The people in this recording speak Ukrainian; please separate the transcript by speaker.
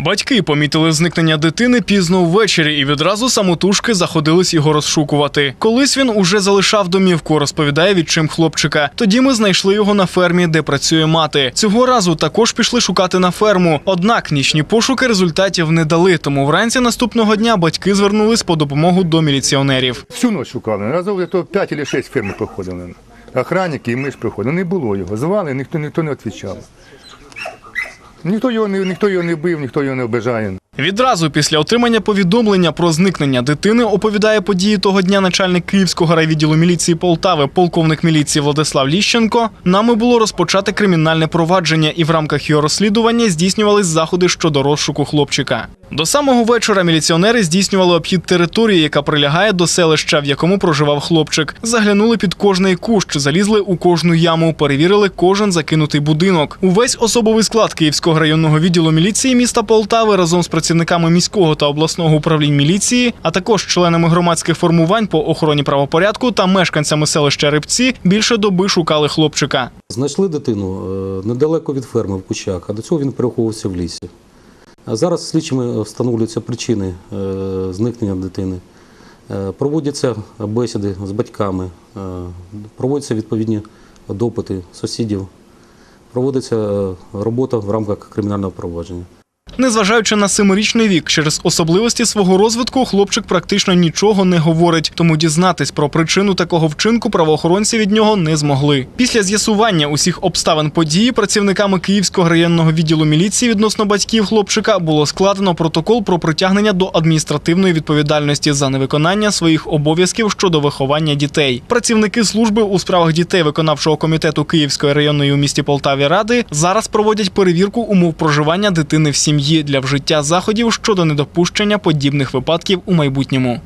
Speaker 1: Батьки помітили зникнення дитини пізно ввечері і відразу самотужки заходились його розшукувати. Колись він уже залишав домівку, розповідає відчим хлопчика. Тоді ми знайшли його на фермі, де працює мати. Цього разу також пішли шукати на ферму. Однак нічні пошуки результатів не дали. Тому вранці наступного дня батьки звернулись по допомогу до міліціонерів.
Speaker 2: Всю ночь шукали. Разом то 5 чи 6 фірм проходили. Охранники і ми ж приходили. Не було його. Звали, ніхто, ніхто не відповідав. Ніхто його, не, ніхто його не бив, ніхто його не обижає.
Speaker 1: Відразу після отримання повідомлення про зникнення дитини оповідає події того дня начальник Київського райвідділу міліції Полтави, полковник міліції Владислав Ліщенко. Нами було розпочати кримінальне провадження, і в рамках його розслідування здійснювались заходи щодо розшуку хлопчика. До самого вечора міліціонери здійснювали обхід території, яка прилягає до селища, в якому проживав хлопчик. Заглянули під кожний кущ, залізли у кожну яму, перевірили кожен закинутий будинок. Увесь особовий склад Київського районного відділу міліції міста Полтави разом з працівниками міського та обласного управлінь міліції, а також членами громадських формувань по охороні правопорядку та мешканцями селища Рибці більше доби шукали хлопчика.
Speaker 3: Знайшли дитину е, недалеко від ферми в кущах, а до цього він переховувався в лісі. Зараз слідчими встановлюються причини е, зникнення дитини. Е, Проводяться бесіди з батьками, е, проводяться відповідні допити сусідів, проводиться робота в рамках кримінального провадження.
Speaker 1: Незважаючи на семирічний вік, через особливості свого розвитку хлопчик практично нічого не говорить, тому дізнатись про причину такого вчинку правоохоронці від нього не змогли. Після з'ясування усіх обставин події працівниками Київського районного відділу міліції відносно батьків хлопчика було складено протокол про притягнення до адміністративної відповідальності за невиконання своїх обов'язків щодо виховання дітей. Працівники служби у справах дітей виконавчого комітету Київської районної у місті Полтаві ради зараз проводять перевірку умов проживання дитини в сім'ї для вжиття заходів щодо недопущення подібних випадків у майбутньому.